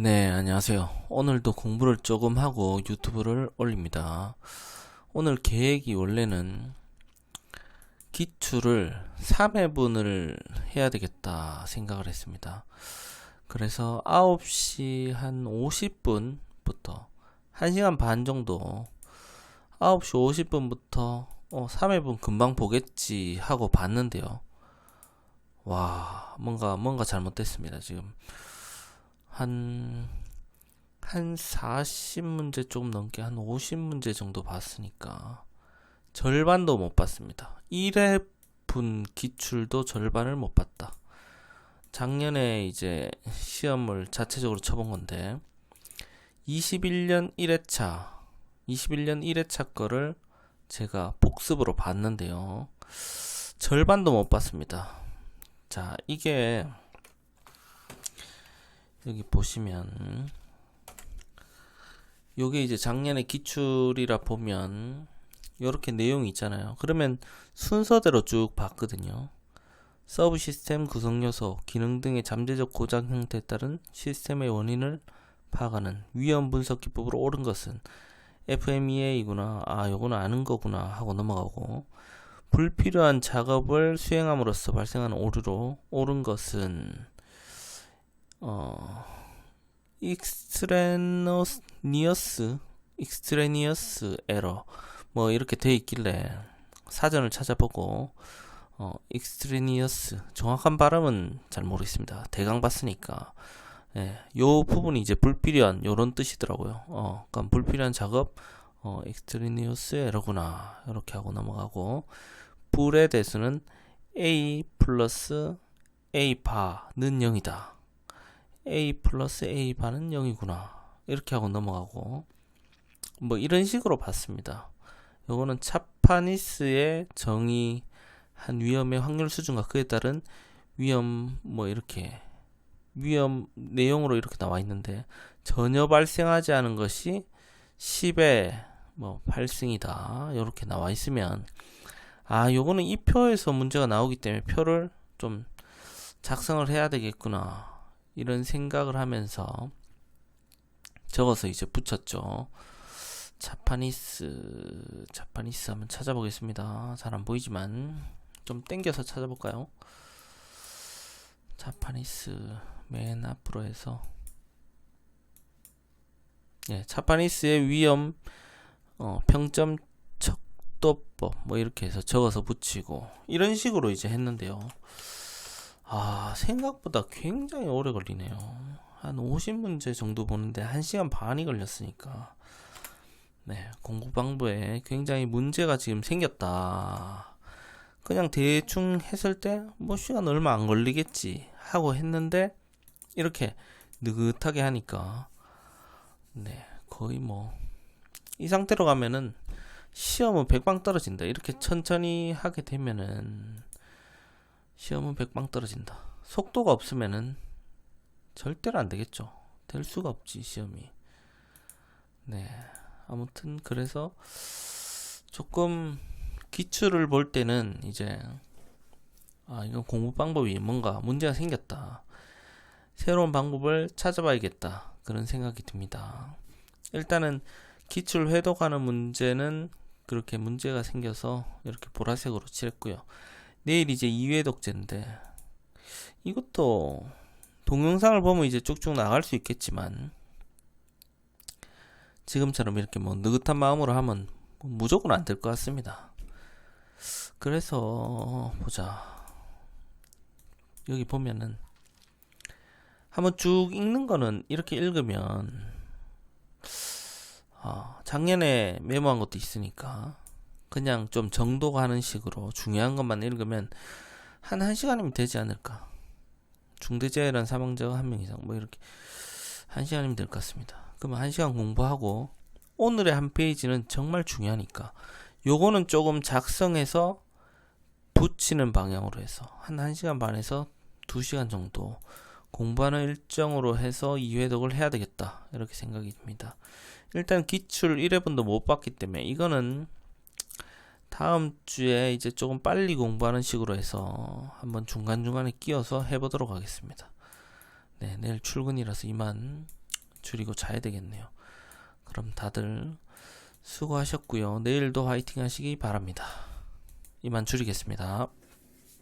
네, 안녕하세요. 오늘도 공부를 조금 하고 유튜브를 올립니다. 오늘 계획이 원래는 기출을 3회분을 해야 되겠다 생각을 했습니다. 그래서 9시 한 50분부터 1시간 반 정도 9시 50분부터 어, 3회분 금방 보겠지 하고 봤는데요. 와, 뭔가 뭔가 잘못됐습니다. 지금 한, 한 40문제 좀 넘게 한 50문제 정도 봤으니까 절반도 못 봤습니다. 1회 분 기출도 절반을 못 봤다. 작년에 이제 시험을 자체적으로 쳐본 건데 21년 1회차 21년 1회차 거를 제가 복습으로 봤는데요. 절반도 못 봤습니다. 자, 이게 여기 보시면 요게 이제 작년에 기출이라 보면 이렇게 내용이 있잖아요. 그러면 순서대로 쭉 봤거든요. 서브 시스템 구성 요소, 기능 등의 잠재적 고장 형태에 따른 시스템의 원인을 파악하는 위험 분석 기법으로 옳은 것은 FMEA이구나. 아, 요거는 아는 거구나 하고 넘어가고 불필요한 작업을 수행함으로써 발생하는 오류로 옳은 것은 어 익스트레니어스 익스트레니어스 에러 뭐 이렇게 돼 있길래 사전을 찾아보고 어 익스트레니어스 정확한 발음은 잘 모르겠습니다. 대강 봤으니까 예, 요 부분이 이제 불필요한 요런 뜻이더라고요. 어, 그러니까 불필요한 작업 어, 익스트레니어스 에러구나 이렇게 하고 넘어가고 불의 대수는 a 플러스 a 바는 0이다. A 플러스 a 반은 0이구나. 이렇게 하고 넘어가고 뭐 이런 식으로 봤습니다. 요거는 차파니스의 정의 한 위험의 확률 수준과 그에 따른 위험 뭐 이렇게 위험 내용으로 이렇게 나와 있는데 전혀 발생하지 않은 것이 10의 뭐 발생이다. 이렇게 나와 있으면 아, 요거는 이 표에서 문제가 나오기 때문에 표를 좀 작성을 해야 되겠구나. 이런 생각을 하면서 적어서 이제 붙였죠. 자파니스, 자파니스 한번 찾아보겠습니다. 잘 안 보이지만 좀 땡겨서 찾아볼까요? 자파니스 맨 앞으로 해서 예, 자파니스의 위험 어, 평점 척도법 뭐 이렇게 해서 적어서 붙이고 이런 식으로 이제 했는데요. 아, 생각보다 굉장히 오래 걸리네요. 한 50문제 정도 보는데 1시간 반이 걸렸으니까. 네, 공부 방법에 굉장히 문제가 지금 생겼다. 그냥 대충 했을 때, 뭐 시간 얼마 안 걸리겠지. 하고 했는데, 이렇게 느긋하게 하니까, 네, 거의 뭐, 이 상태로 가면은, 시험은 백방 떨어진다. 이렇게 천천히 하게 되면은, 시험은 백방 떨어진다. 속도가 없으면은 절대로 안 되겠죠. 될 수가 없지, 시험이. 네. 아무튼, 그래서 조금 기출을 볼 때는 이제, 아, 이건 공부 방법이 뭔가 문제가 생겼다. 새로운 방법을 찾아봐야겠다. 그런 생각이 듭니다. 일단은 기출 회독하는 문제는 그렇게 문제가 생겨서 이렇게 보라색으로 칠했고요. 내일 이제 2회 독재인데 이것도 동영상을 보면 이제 쭉쭉 나갈 수 있겠지만 지금처럼 이렇게 뭐 느긋한 마음으로 하면 무조건 안 될 것 같습니다. 그래서 보자. 여기 보면은 한번 쭉 읽는 거는 이렇게 읽으면 어, 작년에 메모한 것도 있으니까 그냥 좀 정독 하는 식으로 중요한 것만 읽으면 한 1시간이면 되지 않을까. 중대재해란 사망자가 한 명 이상 뭐 이렇게 1시간이면 될 것 같습니다. 그러면 1시간 공부하고 오늘의 한 페이지는 정말 중요하니까 요거는 조금 작성해서 붙이는 방향으로 해서 한 1시간 반에서 2시간 정도 공부하는 일정으로 해서 2회독을 해야 되겠다. 이렇게 생각이 듭니다. 일단 기출 1회분도 못 봤기 때문에 이거는 다음 주에 이제 조금 빨리 공부하는 식으로 해서 한번 중간중간에 끼워서 해보도록 하겠습니다. 네, 내일 출근이라서 이만 줄이고 자야 되겠네요. 그럼 다들 수고하셨고요. 내일도 화이팅 하시기 바랍니다. 이만 줄이겠습니다.